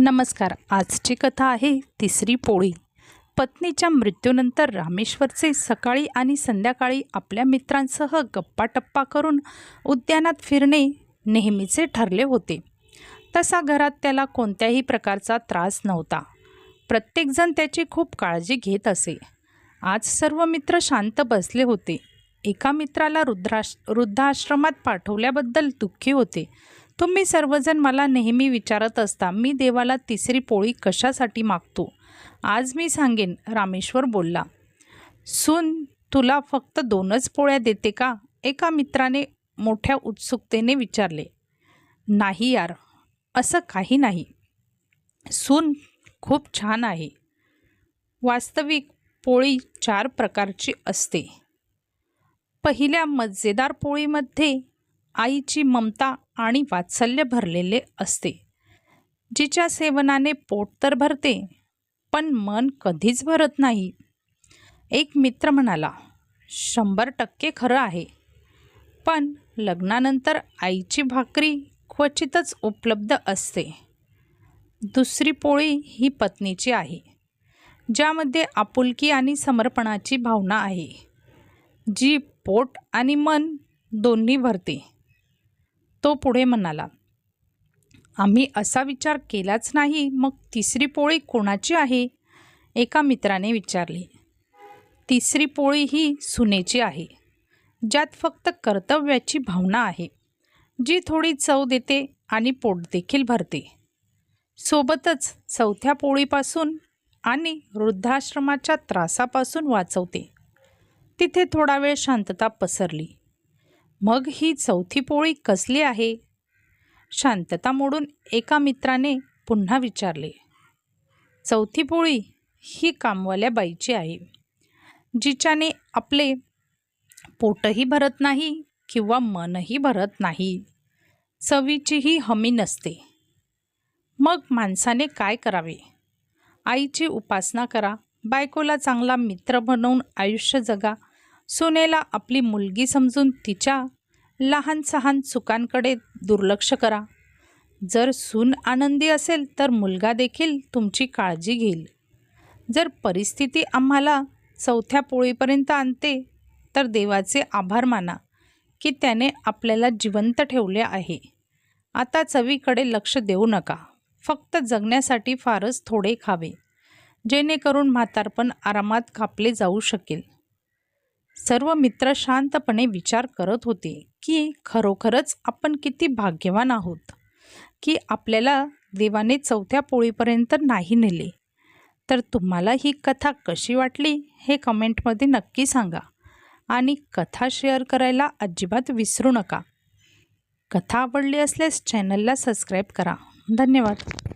नमस्कार. आजची कथा आहे तिसरी पोळी. पत्नीच्या मृत्यूनंतर रामेश्वरचे सकाळी आणि संध्याकाळी आपल्या मित्रांसह गप्पाटप्पा करून उद्यानात फिरणे नेहमीचे ठरले होते. तसा घरात त्याला कोणत्याही प्रकारचा त्रास नव्हता. प्रत्येकजण त्याची खूप काळजी घेत असे. आज सर्व मित्र शांत बसले होते. एका मित्राला रुद्राश वृद्धाश्रमात पाठवल्याबद्दल दुःखी होते. तुम्ही सर्वजण मला नेहमी विचारत असता मी देवाला तिसरी पोळी कशासाठी मागतो? आज मी सांगेन रामेश्वर बोलला. सून तुला फक्त दोनच पोळ्या देते का? एका मित्राने मोठ्या उत्सुकतेने विचारले. नाही यार असं काही नाही. सून खूप छान आहे. वास्तविक पोळी चार प्रकारची असते. पहिल्या मजेदार पोळीमध्ये आईची ममता आणि वात्सल्य भरलेले असते. जिच्या सेवनाने पोट तर भरते पण मन कधीच भरत नाही. एक मित्र म्हणाला शंभर टक्के खरं आहे. पण लग्नानंतर आईची भाकरी क्वचितच उपलब्ध असते. दुसरी पोळी ही पत्नीची आहे ज्यामध्ये आपुलकी आणि समर्पणाची भावना आहे. जी पोट आणि मन दोन्ही भरते. तो पुढे म्हणाला आम्ही असा विचार केलाच नाही मग तिसरी पोळी कोणाची आहे? एका मित्राने विचारले तिसरी पोळी ही सुनेची आहे ज्यात फक्त कर्तव्याची भावना आहे जी थोडी चव देते आणि पोट देखील भरते. सोबतच चौथ्या पोळीपासून आणि वृद्धाश्रमाच्या त्रासापासून वाचवते. तिथे थोडा वेळ शांतता पसरली. मग ही चौथी पोळी कसली आहे? शांतता मोडून एका मित्राने पुन्हा विचारले चौथी पोळी ही कामवाल्या बाईची आहे जिच्याने आपले पोटही भरत नाही किंवा मनही भरत नाही चवीचीही हमी नसते. मग माणसाने काय करावे? आईची उपासना करा बायकोला चांगला मित्र बनवून आयुष्य जगा सुनेला आपली मुलगी समजून तिच्या लहान सहान चुकांकडे दुर्लक्ष करा. जर सून आनंदी असेल तर मुलगा देखील तुमची काळजी घेईल. जर परिस्थिती आम्हाला चौथ्या पोळीपर्यंत आणते तर देवाचे आभार माना की त्याने आपल्याला जिवंत ठेवले आहे. आता चवीकडे लक्ष देऊ नका. फक्त जगण्यासाठी फारच थोडे खावे जेणेकरून म्हातारपण आरामात कापले जाऊ शकेल. सर्व मित्र शांतपणे विचार करत होते की खरोखरच आपण किती भाग्यवान आहोत की आपल्याला देवाने चौथ्या पोळीपर्यंत नाही नेले. तर तुम्हाला ही कथा कशी वाटली हे कमेंटमध्ये नक्की सांगा आणि कथा शेअर करायला अजिबात विसरू नका. कथा आवडली असल्यास चॅनलला सबस्क्राईब करा. धन्यवाद.